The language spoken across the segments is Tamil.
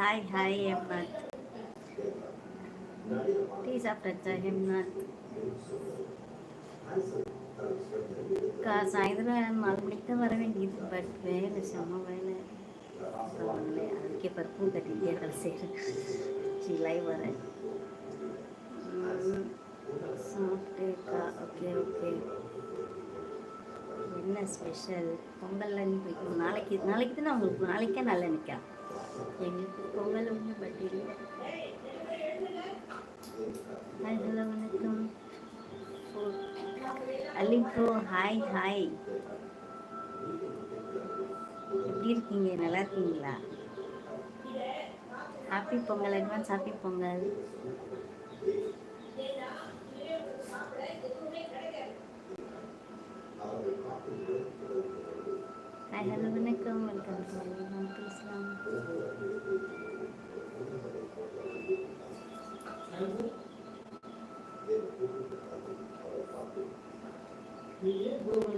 ஹாய் ஹாய் ஹேம்நாத் டீ சாப்பிட்டாச்சா ஹேம்நாத் கா சாயந்தரம் நாலு மணிக்கு தான் வர வேண்டியது பட் வேலை செம்ம வேலை அப்புறம் அதுக்கே பருப்பும் கட்டிட்டே வேலை செய்கிறேன் லைவ் வரேன் சாப்பிட்டுக்கா ஓகே ஓகே என்ன ஸ்பெஷல் பொங்கல்ல நீ நாளைக்கு நாளைக்கு தானே உங்களுக்கு நாளைக்கே நல்லா நிற்கா எங்களுக்கு பொங்கல் ஒன்று பட்டியல் ஹாய் ஹலோ வணக்கம் அலி ஹாய் ஹாய் எப்படி இருக்கீங்க நல்லா இருக்கீங்களா happy Pongal advance happy Pongal hi hello வணக்கம் வெல்கம் டு நாம் பேசலாம்.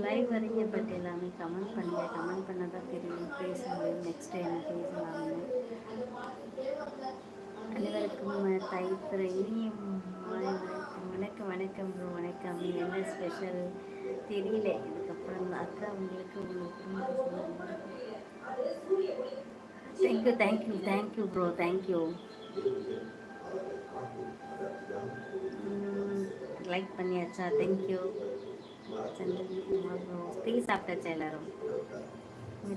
லைவ் வரீங்க பட் எல்லாமே கமெண்ட் பண்ணுங்க. கமெண்ட் பண்ணால் தான் தெரியும். பேச முடியும். நெக்ஸ்ட் டைம் பேசலாம்னு. அனைவருக்கும் தைத்திர. இனிய வணக்கம். வணக்கம் வணக்கம் ப்ரோ வணக்கம். என்ன ஸ்பெஷல் தெரியல. அக்கா உங்களுக்கு உங்களுக்கு thank you thank you thank you bro thank you like பண்ணியாச்சா? தேங்க்யூ ப்ரோ டீ சாப்பிட்டாச்சா எல்லாரும்?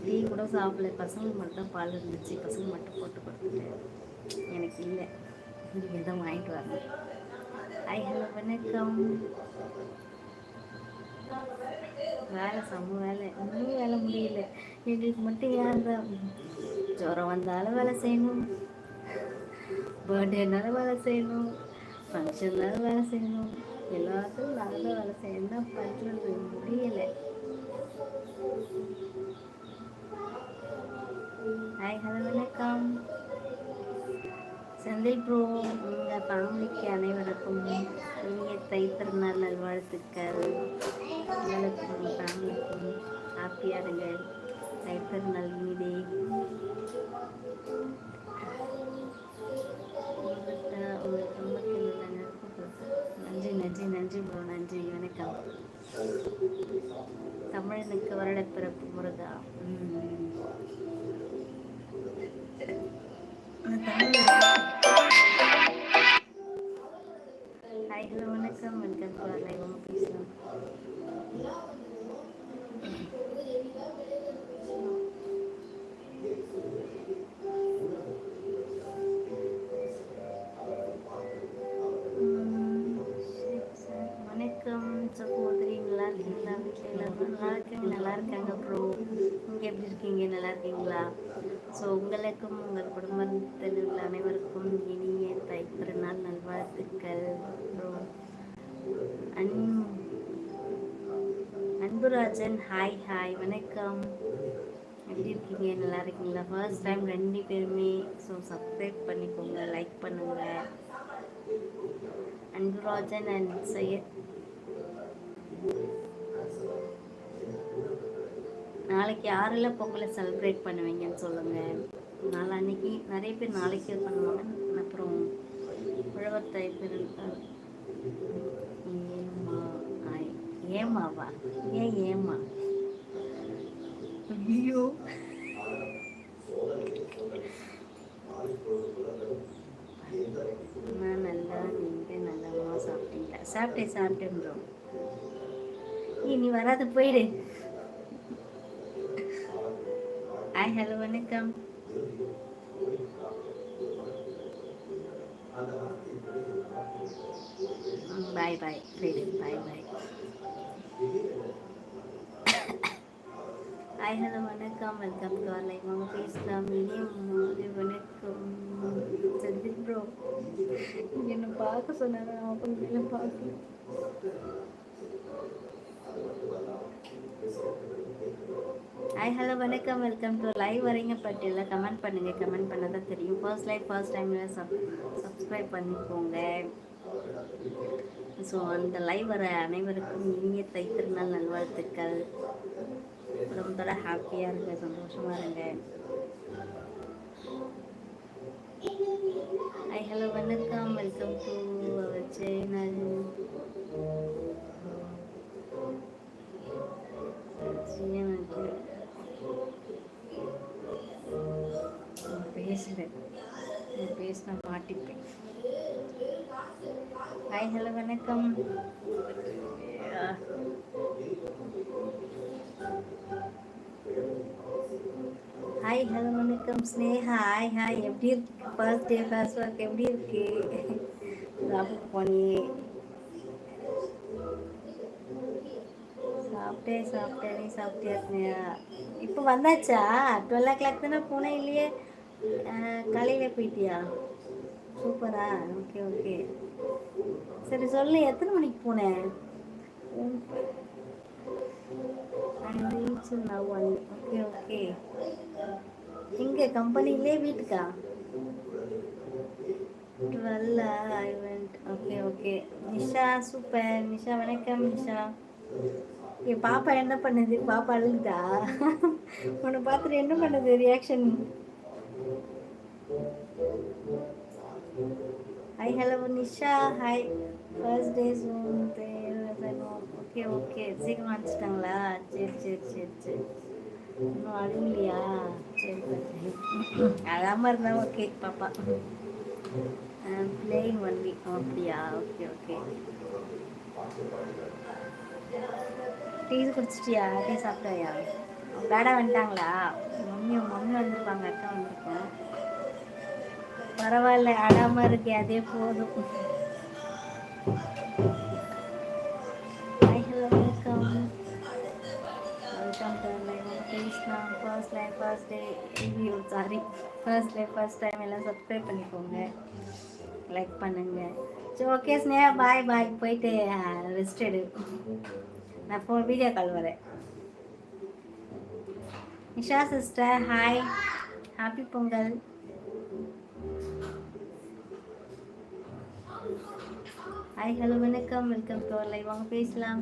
டீ கூட சாப்பிடல. பசங்களுக்கு மட்டும் பால் இருந்துச்சு. பசங்க மட்டும் போட்டு கொடுத்துட்டேன் எனக்கு இல்லை. நீங்கள் தான் வாங்கிட்டு வரணும். ஐ ஹலோ வணக்கம். வேலை செம்ம வேலை. இன்னும் வேலை முடியல. எங்களுக்கு மட்டும் ஏன் தான் ஜுரம் வந்தாலும் வேலை செய்யணும். பர்த்டேனாலும் வேலை செய்யணும். ஃபங்க்ஷன்னாலும் வேலை செய்யணும். எல்லாத்துக்கும் நல்ல வேலை செய்யணும். தான் பண்ணுறது முடியலை. ஹாய் ஹலோ வணக்கம். செந்தில் ப்ரோ உங்கள் ஃபேமிலிக்கு அனைவருக்கும் இனிய தைத்திருநாள் நல்வாழ்த்துக்கள். உங்களுக்கும் உங்கள் ஃபேமிலிக்கும் ஹாப்பியாக இருங்க. தைத்திருநாள் இனிதே உங்கள் நன்றி நன்றி நன்றி ப்ரோ நன்றி வணக்கம். தமிழனுக்கு வருடப்பிறப்பு முருகா. ஹலோ வணக்கம். வெல்கம் டு அவர் லைவ் பேசலாம். வணக்கம் வணக்கம் இருக்கீங்களா? வீட்டில் எல்லாரும் நல்லா இருக்காங்க நல்லா இருக்காங்க ப்ரோ நீங்கள் எப்படி இருக்கீங்க? நல்லா இருக்கீங்களா? ஸோ உங்களுக்கும் உங்கள் குடும்பத்தில் உள்ள அனைவருக்கும் இனிய தைத்திருநாள் நல்வாழ்த்துக்கள் ப்ரோ அன் அன்புராஜன் ஹாய் ஹாய் வணக்கம். எப்படி இருக்கீங்க? நல்லா இருக்கீங்களா? ஃபர்ஸ்ட் டைம் ரெண்டு பேருமே ஸோ சப்ஸ்கிரைப் பண்ணிக்கோங்க லைக் பண்ணுங்க. அன்புராஜன் அண்ட் சையத் நாளைக்கு யாரெல்லாம் பொங்கலை செலிப்ரேட் பண்ணுவீங்கன்னு சொல்லுங்கள் நாளான்னைக்கு நிறைய பேர் நாளைக்கு பண்ணுவாங்க. அப்புறம் உழவர் தைத்திருநாள் ஏமா ஏமாவா? ஏன் ஏமா? ஐயோ. நான் நல்லா நீங்கள் நல்லாமா சாப்பிட்டீங்களா? சாப்பிட்டேன் சாப்பிட்டேன் ப்ரோ. நீ வராது போயிடு. ஹாய் ஹலோ வணக்கம். பாய் பாய் போயிடு பாய் பாய் ஹாய் ஹலோ வணக்கம். வெல்கம் டு அவர் லைவ் வாங்க பேசலாம் மாலை வணக்கம். செந்தில் ப்ரோ என்னை பார்க்க சொன்னாங்க நான் அவங்க பார்க்கல. ஹாய் ஹலோ வணக்கம். வெல்கம் டு லைவ் வரீங்க பட் எல்லாம் கமெண்ட் பண்ணுங்க. கமெண்ட் பண்ண தான் தெரியும் ஃபர்ஸ்ட் லைவ் ஃபர்ஸ்ட் டைமில் சப் சப்ஸ்கிரைப் பண்ணிக்கோங்க. ஸோ அந்த லைவ் வர அனைவருக்கும் இனிய தைத்திருநாள் நல்வாழ்த்துக்கள். குடும்பத்தோட ஹாப்பியாக இருங்க சந்தோஷமாக இருங்க. ஐ ஹலோ வணக்கம். வெல்கம் டு அவர் சேனல் பேசுகிறேன் பேசினா மாட்டிப்பேன். ஹாய் ஹலோ வணக்கம். ஹாய் ஹலோ வணக்கம். ஸ்னேஹா ஹாய் ஹாய் எப்படி இருக்கு? ஃபர்ஸ்ட் டே ஃபர்ஸ்ட் ஒர்க் எப்படி இருக்கு? சாப்பிட்டு போனியே. சாப்பிட்டேன் சாப்பிட்டேன் நீ சாப்பிட்டியா ஸ்னேஹா இப்போ வந்தாச்சா? டுவெல் ஓ கிளாக் தானே போனேன் இல்லையே. காலையில் போயிட்டியா? சூப்பரா? Okay okay. சரி சொல்லு எத்தனை மணிக்கு போனேன் ஓகே ஓகே. இங்கே கம்பெனிலே வீட்டுக்கா? டுவெல் event okay okay. Nisha super. Nisha வணக்கம் நிஷா. என் பாப்பா என்ன பண்ணுது? பாப்பா அழுகுதா? உன்னை பார்த்துட்டு என்ன பண்ணுது? Reaction hi hello Nisha hi first day okay okay சீக்கிரம் அனுப்பிச்சிட்டாங்களா சரி சரி சரி சரி. இன்னும் அழுங்கலையா சரி சரி. அழாமல் இருந்தா ஓகே பாப்பா. பிளேயிங் வண்டி அப்படியா? ஓகே ஓகே டீ குடிச்சிட்டியா? டீ சாப்பிட்டாயா? டாடா வந்துட்டாங்களா? மம்மி மம்மி வந்திருப்பாங்க அக்கா வந்திருக்கோம் பரவாயில்ல அடாம இருக்கு அதே போதும். Welcome welcome to Krishna first life first day review sorry first life first time எல்லாம் சப்ஸ்கிரைப் பண்ணிக்கோங்க. லைக் பண்ணுங்க. சரி ஓகே ஸ்னேஹா பாய் பாய் போயிட்டு ரெஸ்ட் எடு. நான் ஃபோன் வீடியோ கால் வரேன். Nisha sister hi happy Pongal. Hi hello வணக்கம். வெல்கம் டு அவர் லைவ் வாங்க பேசலாம்.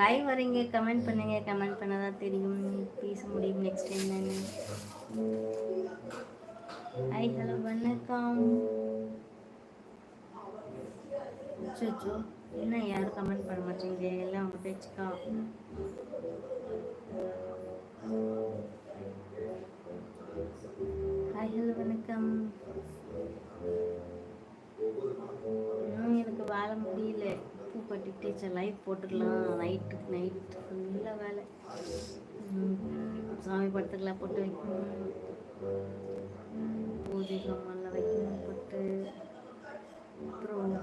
லைவ் வரீங்க கமெண்ட் பண்ணுங்க. கமெண்ட் பண்ணதான் தெரியும். பேச முடியும். நெக்ஸ்ட் என்னன்னு ஹாய் ஹலோ வணக்கம். அச்சோ என்ன யாரும் கமெண்ட் பண்ண மாட்டேங்க எல்லாம் உங்கள் பேச்சுக்கா. ஹாய் ஹலோ வணக்கம். இன்னும் எனக்கு வேலை முடியல. பூ கட்டிட்டு டீச்சர் லைட் போட்டுக்கலாம் நைட்டுக்கு நைட் ஃபுல்லாக வேலை. சாமி படத்துக்கெல்லாம் போட்டு வைக்கணும். பூஜை சாமான்லாம் வைக்கணும் போட்டு. அப்புறம்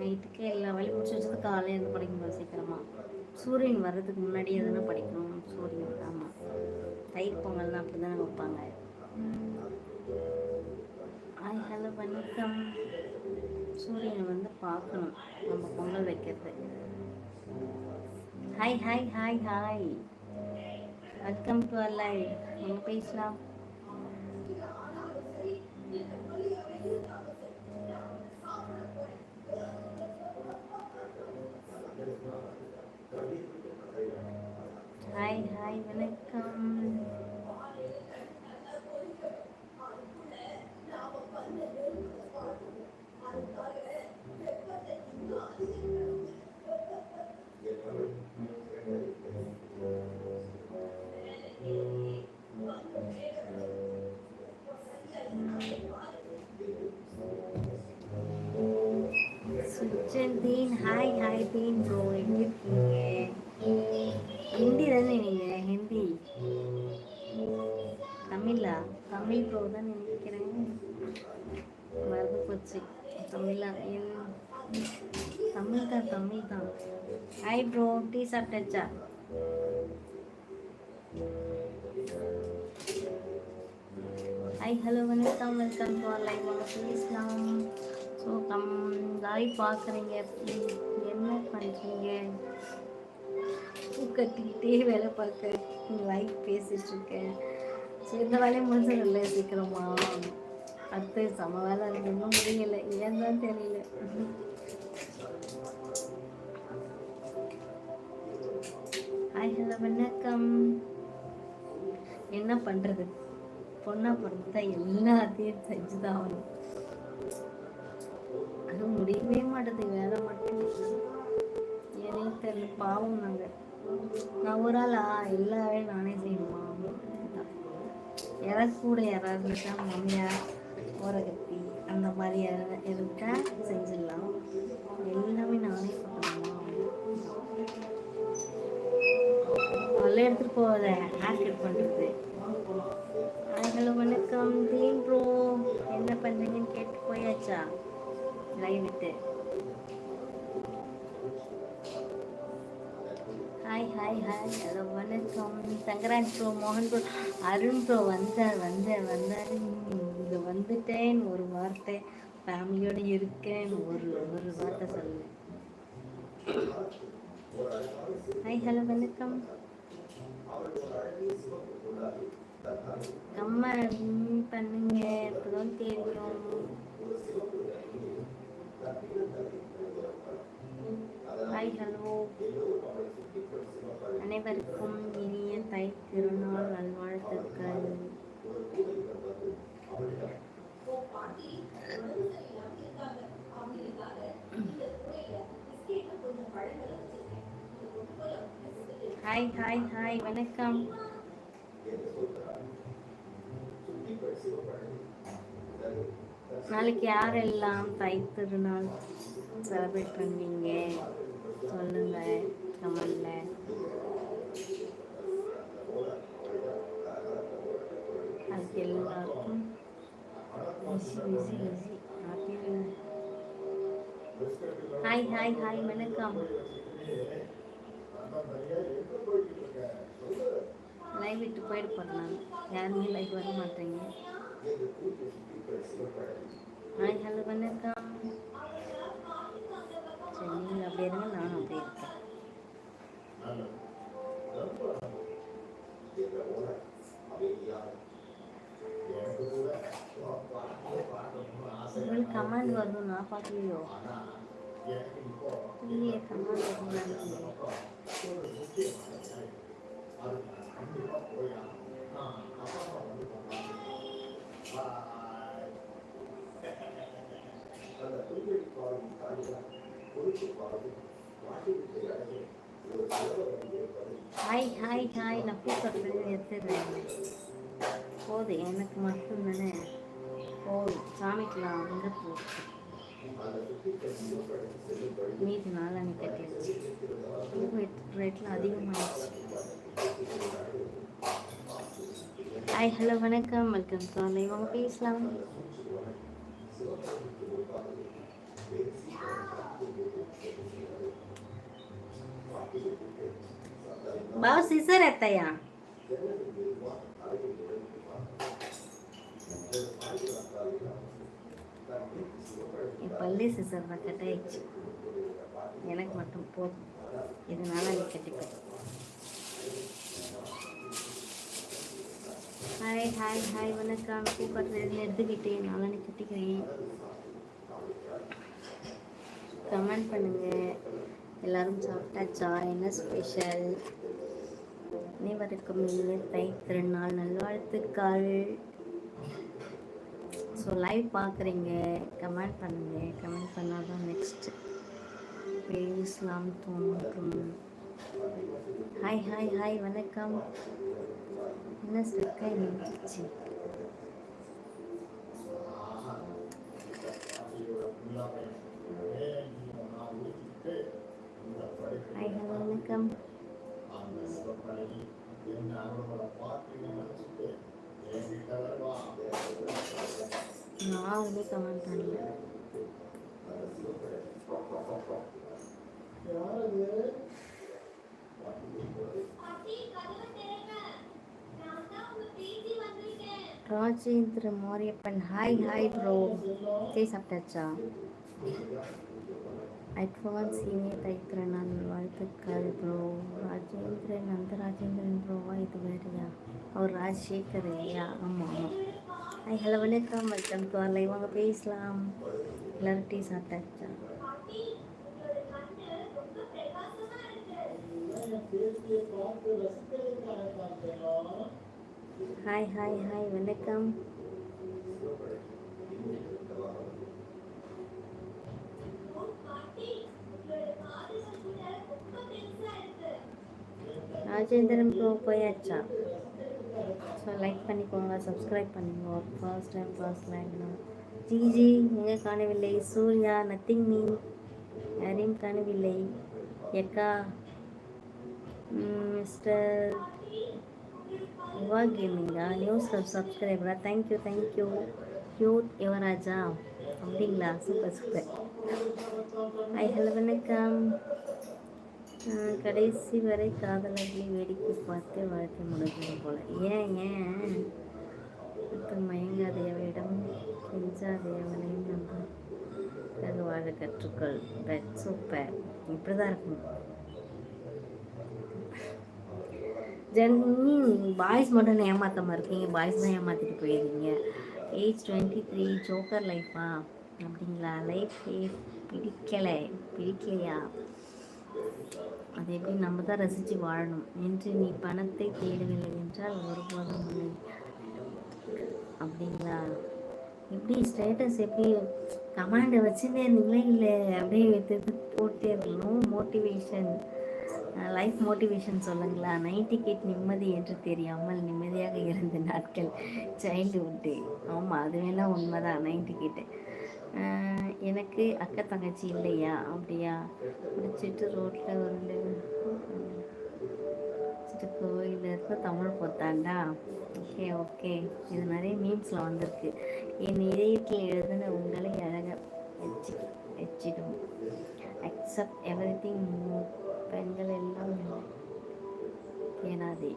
நைட்டுக்கே எல்லா வேலையும் முடிச்சு வச்சது காலையில் இருந்து படிக்கணும் சீக்கிரமாக சூரியன் வர்றதுக்கு முன்னாடி எதுனா படிக்கணும் சூரியன் ஆமாம் தைர் பொங்கல்னா அப்படி தானே வைப்பாங்க. ஹாய் ஹலோ வணக்கம். சூரியனை வந்து பார்க்கணும் நம்ம பொங்கல் வைக்கிறது. Hi hi hi hi welcome to our live நம்ம பேசலாம். வணக்கம் சாப்பிட்டாச்சா ஹாய் ஹலோ வணக்கம். வெல்கம் டு ஆர் லைவ் வாங்க பேசலாம் ஸோ கம் லைவ் பார்க்குறீங்க. என்ன பண்ணுறீங்க பூ கட்டிக்கிட்டே வேலை பார்க்க லைவ் பேசிகிட்டு இருக்கேன் ஸோ இந்த வேலையை முடிஞ்சதில்ல சீக்கிரமா. அடுத்து சம வேலை இருக்கு. இன்னும் முடியல. ஏன் தான் தெரியல. ஹாய் ஹலோ வணக்கம். என்ன பண்ணுறது பொண்ணாக பிறந்தா எல்லாத்தையும் செஞ்சு தான் ஆகணும். அது முடியவே மாட்டேது வேலை மட்டும் ஏனே தெரியல பாவம் நாங்கள் நான் ஒரு ஆளா? எல்லா வேலையும் நானே செய்யணுமா? யாராவது கூட யாராவது இருக்கா? மாமியார் ஓரகத்தி அந்த மாதிரி யாராவது இருக்கா? செஞ்சிடலாம். எல்லாமே நானே பண்ணணுமா உள்ளே எடுத்துகிட்டு போகாத. ஹேர் கட் பண்ணுறது ஹலோ வணக்கம். தீன் ப்ரோ என்ன பண்ணுறீங்கன்னு கேட்டு போயாச்சா? லைவ் விட்டு. ஹாய் ஹாய் ஹாய் ஹலோ வணக்கம். சங்கராஜ் ப்ரோ மோகன் ப்ரோ அருண் ப்ரோ வந்தார் வந்தார் வந்தார். இங்கே வந்துட்டேன். ஒரு வார்த்தை ஃபேமிலியோடு இருக்கேன். ஒரு ஒரு வார்த்தை சொல்லு. ஹாய் ஹலோ வணக்கம். கமெண்ட் பண்ணுங்க அப்பதான் தெரியும். ஹாய் ஹலோ அனைவருக்கும் இனிய தை திருநாள் நல்வாழ்த்துக்கள். ஹாய் ஹாய் ஹாய் வணக்கம். நாளைக்கு யாரெல்லாம் தை திருநாள் செலிப்ரேட் பண்ணுவீங்க? சொல்லுங்க கமல்ல அதுக்கு எல்லாருக்கும் ஹாய் ஹாய் ஹாய் வணக்கம். லைவ் விட்டு போயிட்டு போகிறேன் யாருமே லைவ் வர மாட்டேங்க. ஹாய் ஹலோ வணக்கம். சரி நீங்கள் அப்படியே இருங்க நானும் அப்படியே இருக்கேன். உங்களுக்கு கமாண்ட் வரும்? நான் பார்க்கலையோ? இல்லையே கமாண்ட் வரும் ஹாய் ஹாய் நான் எடுத்துடுறேன் போதும். எனக்கு மட்டும் தானே போதும். சாமிக்கலாம் வந்து போதும். மீதி நாளானி கட்டிடுச்சு ரேட்லாம் அதிகமாகிடுச்சு ஹாய் ஹலோ வணக்கம். வெல்கம் சாலை வாங்க பேசலாம் బావ సిసర్ ఎత్తయ్యా பள்ளி சிசர் தான் கட்டாயிடுச்சு எனக்கு மட்டும் போதும் இதனால நீ கட்டிப்பேன் ஹாய் ஹாய் ஹாய் வணக்கம் கூப்பிட்றது எடுத்துக்கிட்டேன் நாளானி கட்டிக்கிறேன் கமெண்ட் பண்ணுங்கள் எல்லாரும் சாப்பிட்டாச்சா என்ன ஸ்பெஷல் அனைவருக்கும் இனிய தை திருநாள் நல்வாழ்த்துக்கள். ஸோ லைவ் பார்க்குறீங்க கமெண்ட் பண்ணுங்கள் கமெண்ட் பண்ணால் தான் நெக்ஸ்ட் பேசலாம் தோன்றும். ஹாய் ஹாய் ஹாய் வணக்கம். என்ன ஸ்ட்ரக்காக நின்றுச்சு ஹாய் ஹலோ வணக்கம். யாருமே கமெண்ட் பண்ணல. Rajendra Mariappan hi hi bro tea சாப்பிட்டாச்சா? அட்வான்ஸ் இனிய தைத்திர நான் வாழ்த்துக்கள் ப்ரோ ராஜேந்திரன் அந்த ராஜேந்திரன் ப்ரோவா இது வேறையா அவர் ராஜசேகர் ஐயா ஆமாம் ஆமாம் ஐ ஹலோ வணக்கம் வெல்கம் டு ஆர் லைவ் வாங்க பேசலாம் எல்லோரும் டீ சாப்பிட்டாச்சா ஹாய் ஹாய் ஹாய் வணக்கம் ராஜேந்திரன் ப்ரோ போயாச்சா? ஸோ லைக் பண்ணிக்கோங்க சப்ஸ்கிரைப் பண்ணிக்கோங்க. ஃபர்ஸ்ட் டைம் ஃபர்ஸ்ட் லைக்னா ஜிஜி எங்கே காணவில்லை. சூர்யா நத்திங் மீ யாரையும் காணவில்லை. எக்கா மிஸ்டர் யுவா கேமிங்கா news சப்ஸ்கிரைபரா thank you thank you youth Yuvaraja. அப்படிங்களா? சூப்பர் சூப்பர் ஐ ஹலோ வணக்கம். கடைசி வரை காதலர்களை வேடிக்கை பார்த்து வாழ்க்கை முடிஞ்சது போல். ஏன் ஏன்? அடுத்து மயங்காதையவிடம் கெஞ்சாதையவனையும் அது வாழ கற்றுக்கொள். பட் சூப்பர் இப்படி தான் இருக்கணும் ஜென்னி பாய்ஸ் மட்டும் ஏமாத்தாம இருக்கீங்க? பாய்ஸ் தான் ஏமாற்றிட்டு போயிருக்கீங்க. ஏஜ் டுவெண்ட்டி த்ரீ ஜோக்கர் லைஃபா? அப்படிங்களா? லைஃப் பிடிக்கலை. பிடிக்கலையா? அது எப்படி நம்ம தான் ரசித்து வாழணும்? என்று நீ பணத்தை தேடவில்லை என்றால் ஒருபோதும் இல்லை. அப்படிங்களா? எப்படி ஸ்டேட்டஸ் எப்படி கமாண்டை வச்சுன்னே இருந்தீங்களா? இல்லை அப்படியே போட்டே இருக்கணும்? மோட்டிவேஷன் லைஃப் மோட்டிவேஷன் சொல்லுங்களா? நைன்டி கேட் நிம்மதி என்று தெரியாமல் நிம்மதியாக இருந்த நாட்கள் சைல்டுஹுட்டு ஆமாம் அது வேணால் உண்மைதான் நைன்டி கேட்டு எனக்கு அக்கா தங்கச்சி இல்லையா? அப்படியா? முடிச்சிட்டு ரோட்டில் உருண்டு முடிச்சிட்டு கோயில் இருக்க தமிழ் பொத்தாண்டா? ஓகே ஓகே இது நிறைய மீம்ஸில் வந்திருக்கு. என் இதயத்தில் எழுதின உங்களை அழக வச்சு வச்சிடும். அக்செப்ட் எவ்ரி திங் பெண்கள் எல்லாம் ஏனாதே.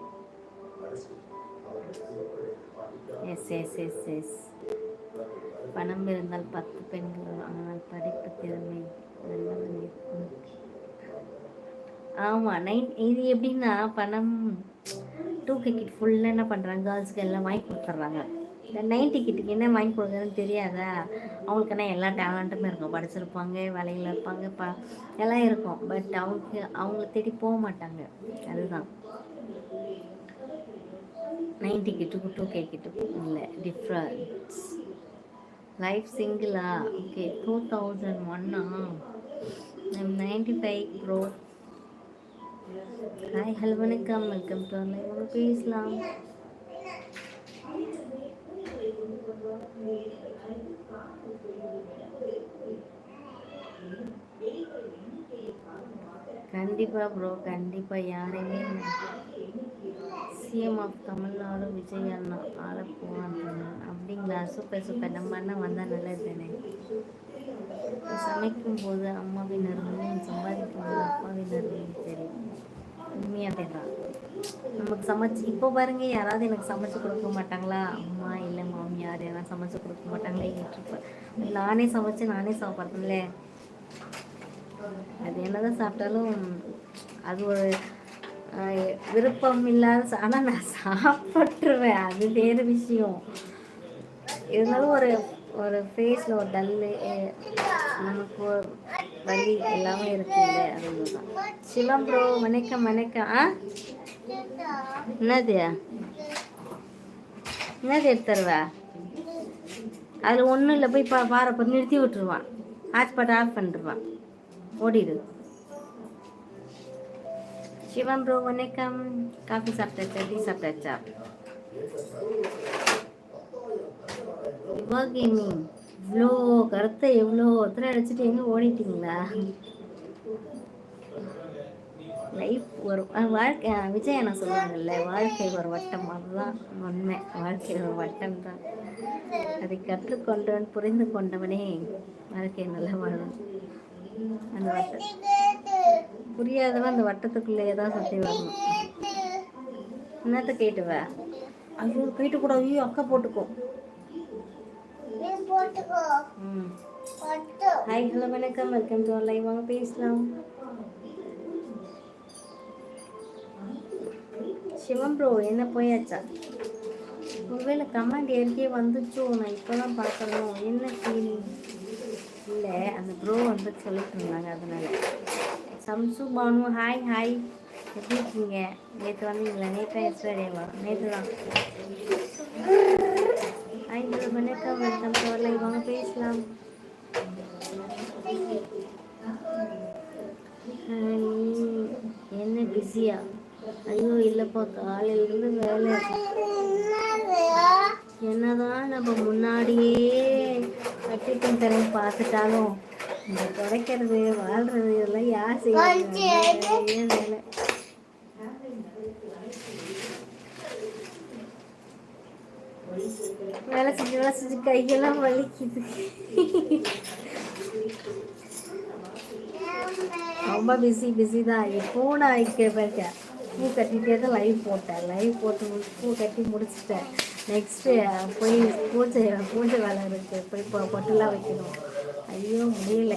எஸ் எஸ் எஸ் எஸ் பணம் இருந்தால் பத்து பெண்கள் ஆனால் படிப்பு திறமை நல்லவன் இருக்கும் ஆமாம் நைன் இது எப்படின்னா பணம் டூ கிரிக்கெட் ஃபுல்லாக என்ன பண்ணுறாங்க கேர்ள்ஸ்க்கு எல்லாம் வாங்கி கொடுத்துட்றாங்க. இந்த நைன்டி கிட்டுக்கு என்ன வாங்கி கொடுக்குறதுன்னு தெரியாதா? அவங்களுக்குன்னா எல்லா டேலண்ட்டுமே இருக்கும். படிச்சிருப்பாங்க வேலையில் இருப்பாங்க ப எல்லாம் இருக்கும். பட் அவங்களுக்கு அவங்கள தேடி போக மாட்டாங்க. அதுதான். நைன்டி கிட்டுக்கும் டூ கே கிட்டுக்கும் இல்லை. டிஃப்ரெண்ட்ஸ் லைஃப் சிங்கிளா ஓகே டூ தௌசண்ட் ஒன்னா ninety five bro hi hello வணக்கம் வெல்கம் டு லைவ் பேசலாம்? கண்டிப்பாக ப்ரோ கண்டிப்பாக யாரையுமே சிஎம் ஆஃப் தமிழ்நாடு விஜய் அண்ணா ஆள போவாங்க அப்படிங்களா? Super super. நம்ம அண்ணா வந்தால் நல்லது தானே சமைக்கும் போது அம்மாவின் அருமையும் சம்பாதிக்கும் போது அப்பாவின் அருமையும் தெரியும் உண்மையாக தெரியும் நமக்கு சமைச்சு இப்போ பாருங்க யாராவது எனக்கு சமைச்சு கொடுக்க மாட்டாங்களா? அம்மா இல்லை மாமியார் யாரும் சமைச்சு கொடுக்க மாட்டாங்களே கேட்டிருப்பேன் நானே சமைச்சு நானே சாப்பிட்றேன்ல. அது என்னதான் சாப்பிட்டாலும் அது ஒரு விருப்பம் இல்லாத ஆனால் நான் சாப்பிட்ருவேன் அது வேறு விஷயம். இருந்தாலும் ஒரு ஒரு ஃபேஸில் ஒரு டல்லு நமக்கு ஒரு வலி எல்லாமே இருக்குல்ல அதுதான் சிவம் ப்ரோ வணக்கம் வணக்கம். ஆ? என்னது? என்னது எடுத்துருவா? அதில் ஒன்றும் இல்லை போய் பா பாறை நிறுத்தி விட்டுருவான். ஹாட்ஸ்பாட் ஆஃப் பண்ணிடுவான் ஓடிடு. சிவம் ப்ரோ வணக்கம். காஃபி சாப்பிட்டாச்சா? டீ சாப்பிட்டாச்சா? இவ்வளோ கேமிங் இவ்வளோ கருத்தை எவ்வளோ ஒருத்தரை அடிச்சுட்டு எங்கே ஓடிட்டீங்களா? லைஃப் ஒரு வாழ்க்கை விஜய் என்ன சொல்லுவாங்கல்ல வாழ்க்கை ஒரு வட்டம். அதுதான் உண்மை. வாழ்க்கை ஒரு வட்டம் தான் அதை கற்றுக்கொண்டவன் புரிந்து கொண்டவனே. வாழ்க்கை நல்லா வாழும் அந்த வட்டம் புரியாதவன் அந்த வட்டத்துக்குள்ளேயே தான் சுற்றி வரணும். என்னத்த கேட்டுவ? ஐயோ போயிட்டு கூட ஐயோ அக்கா போட்டுக்கோ. ம். ஹாய் ஹலோ வணக்கம். வெல்கம் டு லைவ் வாங்க பேசலாம். சிவம் ப்ரோ என்ன போயாச்சா? ஒருவேளை கமெண்ட் ஏற்கே வந்துச்சோ நான் இப்போ தான் பார்க்கணும். என்ன ஃபீலிங் இல்லை அந்த ப்ரோ வந்து சொல்லிட்டு இருந்தாங்க அதனால. சம்சு பானு ஹாய் ஹாய் எப்படி இருக்கீங்க? நேற்று வந்தீங்களா நேற்று எஸ்டர்டேவா நேற்று தான் ஹாய் ஹலோ வணக்கம் வெல்கம் டு வாங்க பேசலாம். என்ன பிஸியாக ஐயோ இல்லைப்பா காலையிலேருந்து வேலை. என்னதான் நம்ம முன்னாடியே கட்டிட்டும் தரேன் பார்த்துட்டாலும் இந்த கிடைக்கிறது வாழ்றது இதெல்லாம் யார் செய்ய வேலை. வேலை செஞ்சு வேலை செஞ்சு கையெல்லாம் வலிக்குது. ரொம்ப பிஸி பிஸி தான். எப்போ நான் இங்கே இருக்கேன் பூ கட்டிகிட்டே தான் லைவ் போட்டேன். லைவ் போட்டு முடிச்சு பூ கட்டி முடிச்சிட்டேன். நெக்ஸ்ட்டு போய் பூஜை பூஜை வேலை இருக்குது போய் பொட்டெல்லாம் வைக்கணும். ஐயோ முடியல.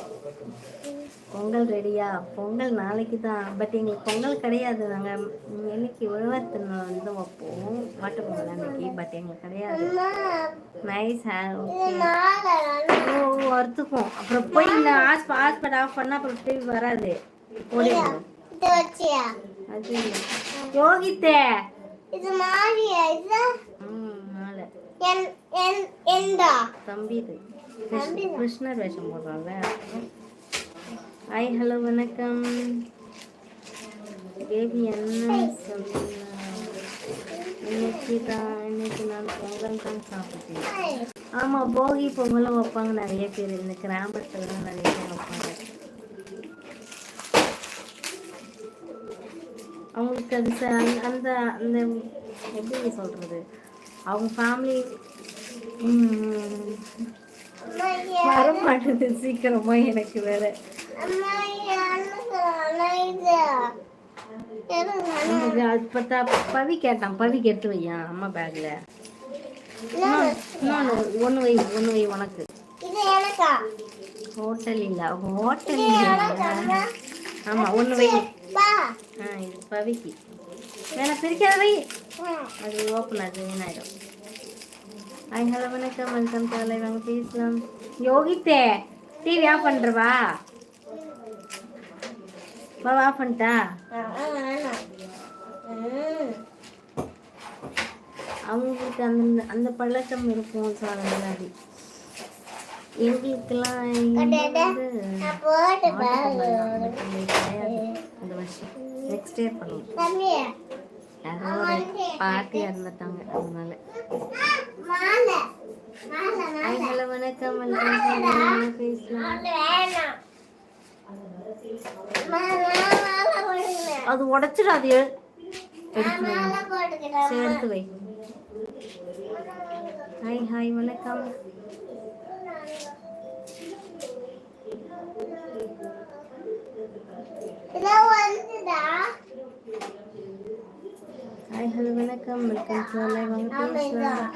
பொங்கல் ரெடியா பொங்கல் நாளைக்கு தான் பட் எங்களுக்கு பொங்கல் கிடையாது. நாங்கள் இன்னைக்கு உழவர் வந்து வைப்போம். மாட்டு பொங்கல் அன்னைக்கு பட் எங்களுக்கு கிடையாது. நைஸ் ஓகே ஒருத்துக்கும் அப்புறம் போய் இந்த ஹாஸ்ப ஹாஸ்பிட்டல் ஆஃப் பண்ணால் அப்புறம் டிவி வராது. ஓடிடும் அது யோகித்தே. இது மாறியா இது? ம் நாளை என் என் எந்தா தம்பி இது கிருஷ்ணர் வேஷம் போடுறாங்க ஹாய் ஹலோ வணக்கம். பேபி என்ன இன்னைக்கு தான் இன்னைக்கு நான் பொங்கல் தான் சாப்பிட்டேன். ஆமாம் போகி பொங்கலும் வைப்பாங்க நிறைய பேர். இந்த கிராமத்துலலாம் நிறைய பேர் வைப்பாங்க. அவங்களுக்கு அது ச- அந்த- அந்த எப்படி சொல்கிறது அவங்க ஃபேமிலி வர மாட்டேது சீக்கிரமா எனக்கு வேற. பவி கேட்டான் பவிக்கு எடுத்து வையா அம்மா பேக்ல ஒன்று வை ஒன்று வை உனக்கு. ஹோட்டல் இல்லை ஹோட்டல் இல்லை. ஆமாம் ஒன்று வை. ஆ இது பவிக்கு. வேணா பிரிக்காத வை. அது ஓப்பன் அது வீணாயிடும் ஹாய் ஹலோ வணக்கம். வெல்கம் டு வாங்க பேசலாம். யோகித்தே டிவி ஆஃப் பண்ணுறவா வா. ஆஃப் பண்ணிட்டா? வேணாம். அவங்களுக்கு அந்த அந்த பழக்கம் இருக்கும் ஸோ முன்னாடி எங்களுக்கெல்லாம் இந்த வருஷம். நெக்ஸ்ட் இயர் பண்ணுவோம். பாட்டி இறந்துட்டாங்க. அதனால. ஹலோ வணக்கம் அது உடச்சிடாது நான் மாலை போட்டுக்கிறேன் சரி எடுத்து வை. ஹாய் ஹாய் வணக்கம். ஹாய் ஹலோ வணக்கம் வெல்கம் டு வாங்க பேசலாம்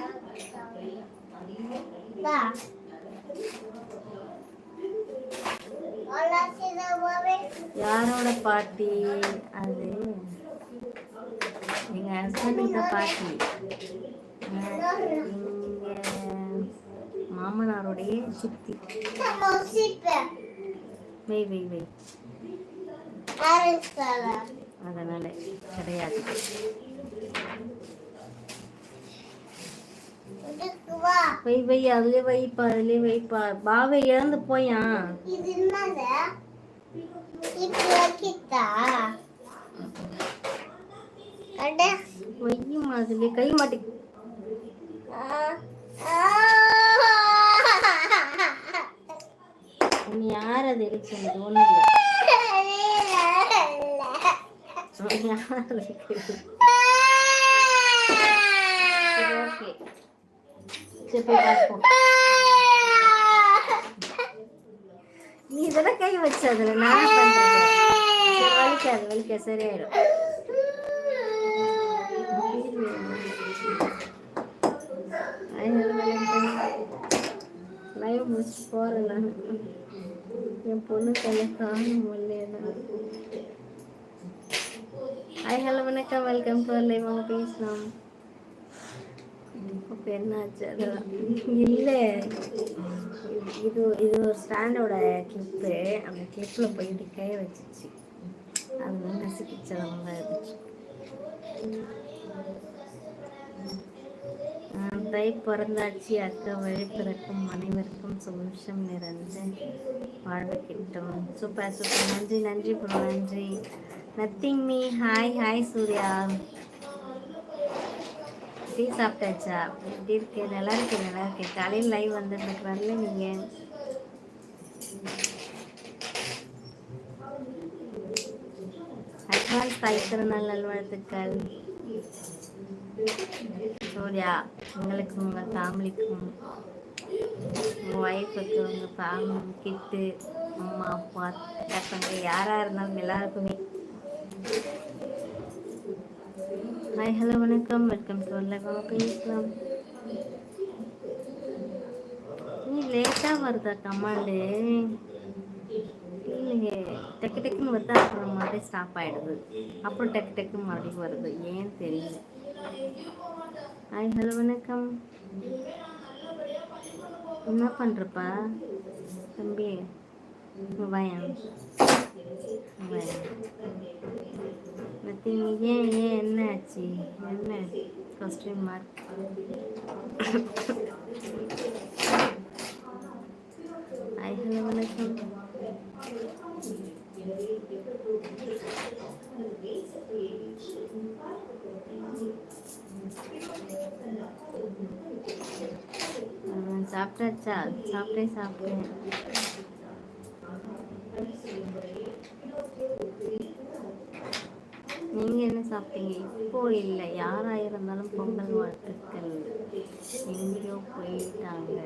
பாபே யாரோட பாட்டி? அது எங்க ஹஸ்பண்டுக்கு பாட்டி. மாமனாருடைய சித்தி. வை வை வை. அதனால கிடையாது. வா. வை அதுலயே வைப்பா அதுலயே வைப்பா. பாவை இழந்து போயா? இது வையுமா அதுலயே? கை மாட்டி. யார் அது இழுச்சது ஒன்றும் இல்லை நீ இதெல்லாம் கை வச்சு அதுல நான் வலிக்காது வலிக்க சரியாயிடும் முடிச்சு போறேன் நான் என் பொண்ணு கல்ல காணும் இல்லையா ஹாய் ஹலோ வணக்கம். வெல்கம் டு லைவ் வாங்க பேசலாம் இப்போ என்னாச்சு? அதெல்லாம் இல்லை. இது இது ஒரு ஸ்டாண்டோட கிளிப்பு அந்த கிளிப்பில் போயிட்டு கை வச்சிச்சு. அது வந்து நசுக்கிச்சவங்க இருந்துச்சு பிறந்தாச்சு அக்கா வழி பிறக்கும் அனைவருக்கும் சந்தோஷம் நிறைஞ்ச வாழ்வு கிட்டும். Super super. நன்றி நன்றி ப்ரோ நன்றி. Nothing me hi hi Surya. Tea சாப்பிட்டாச்சா? எப்படி இருக்கு? நல்லா இருக்கு நல்லா இருக்கு. காலையில் லைவ் வந்துருக்கிறதுல நீங்கள் அட்வான்ஸ் தாய்த்திறனால் நல்வாழ்த்துக்கள். சூர்யா உங்களுக்கு உங்கள் ஃபேமிலிக்கும் உங்கள் ஒய்ஃபுக்கு உங்கள் ஃபேமிலி கிட்டு அம்மா அப்பா பசங்க யாராக இருந்தாலும் எல்லாருக்குமே. ஹாய் ஹலோ வணக்கம். வெல்கம் டு பேசலாம் நீ லேட்டாக வருதா கமாண்டு இல்லையே. டக்கு டக்குன்னு வருது? அப்புறம் மறுபடியும் ஸ்டாப் ஆகிடுது அப்புறம் டக்கு டக்குன்னு மறுபடியும் வருது. ஏன் தெரியல. ஹாய் ஹலோ வணக்கம். என்ன பண்ணுறப்பா தம்பி இங்க வாயேன் வாயேன் ஏன் ஏன் என்ன ஆச்சு? என்ன? கொஸ்டின் மார்க் ஹாய் ஹலோ வணக்கம் ஆ, சாப்பிட்டாச்சா? சாப்பிட்டே சாப்பிட்டேன் நீங்க என்ன சாப்பிட்டீங்க? இப்போ இல்லை. யாரா இருந்தாலும் பொங்கல் வாழ்த்துக்கள். எங்கேயோ போயிட்டாங்க.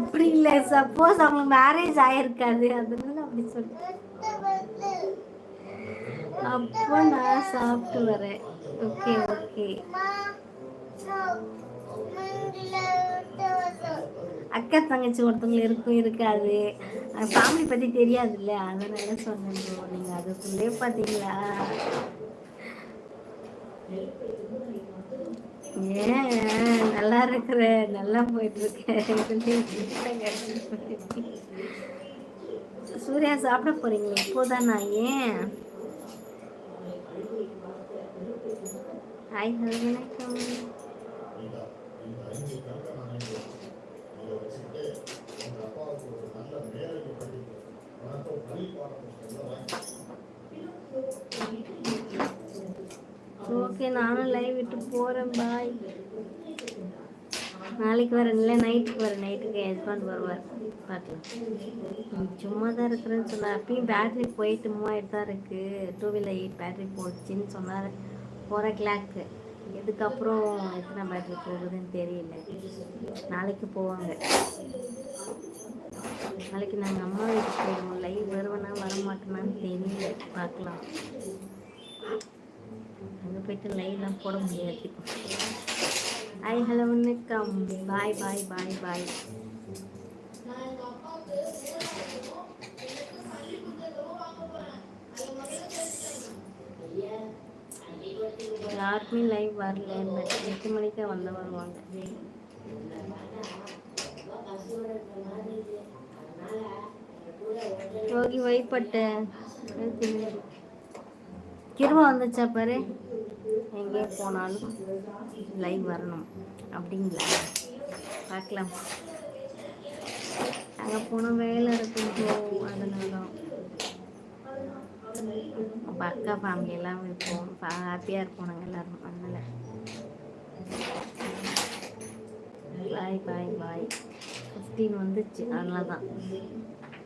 அப்படி இல்லை. சப்போஸ் அவங்க மேரேஜ் ஆயிருக்காது. அதனால அப்படி சொல்லி அப்போ நான் சாப்பிட்டு வரேன். Okay okay. அக்கா தங்கச்சி ஒருத்தவங்க இருக்கும் இருக்காது. ஃபேமிலி பற்றி தெரியாதுல்ல அதனால சொன்னேன் நீங்கள் நீங்க அதுக்குள்ளே பார்த்தீங்களா? ஏன் நல்லா இருக்கிற நல்லா போயிட்டு இருக்கேன் சூர்யா சாப்பிட போறீங்க இப்போதான் நான் ஏன்? ஹாய் ஹலோ வணக்கம் ஓகே நானும் லைவ் விட்டு போகிறேன் பாய் நாளைக்கு வரேன் இல்லை நைட்டுக்கு வரேன் நைட்டுக்கு ஹஸ்பண்ட் வருவார். பார்க்கலாம் சும்மா தான் இருக்கிறேன்னு சொன்னார் அப்பயும் பேட்டரி போயிட்டு மூவாயிட்டு தான் இருக்குது டூ வீலர் எயிட் பேட்டரி போச்சுன்னு சொன்னார். போகிற கிளாக்கு இதுக்கப்புறம் எத்தனை பேட்டரி போகுதுன்னு தெரியல. நாளைக்கு போவாங்க. நாளைக்கு நாங்கள் அம்மா வீட்டுக்கு போயிடுவோம் லைவ் வருவேனா வரமாட்டேனான்னு தெரியல. பார்க்கலாம். அங்கே போயிட்டு லைவ்லாம் போட முடியாது. ஹாய் ஹலோ வணக்கம். பாய் பாய் பாய் பாய் யாருக்குமே லைவ் வரல எட்டு மணிக்கே வந்து வருவாங்க. யோகி வைப்பட்ட கிருவா வந்துச்சா பாரு? எங்கே போனாலும் லைவ் வரணும். அப்படிங்களா? பார்க்கலாம். அங்கே போனால் வேலை இருக்கும் அதனால தான் அப்போ அக்கா ஃபேமிலி எல்லாம் இருப்போம் ஹாப்பியாக இருப்போம் நாங்கள் எல்லாரும். அதனால. பாய் பாய் பாய் ஃபிஃப்டீன் வந்துச்சு. அதனால தான்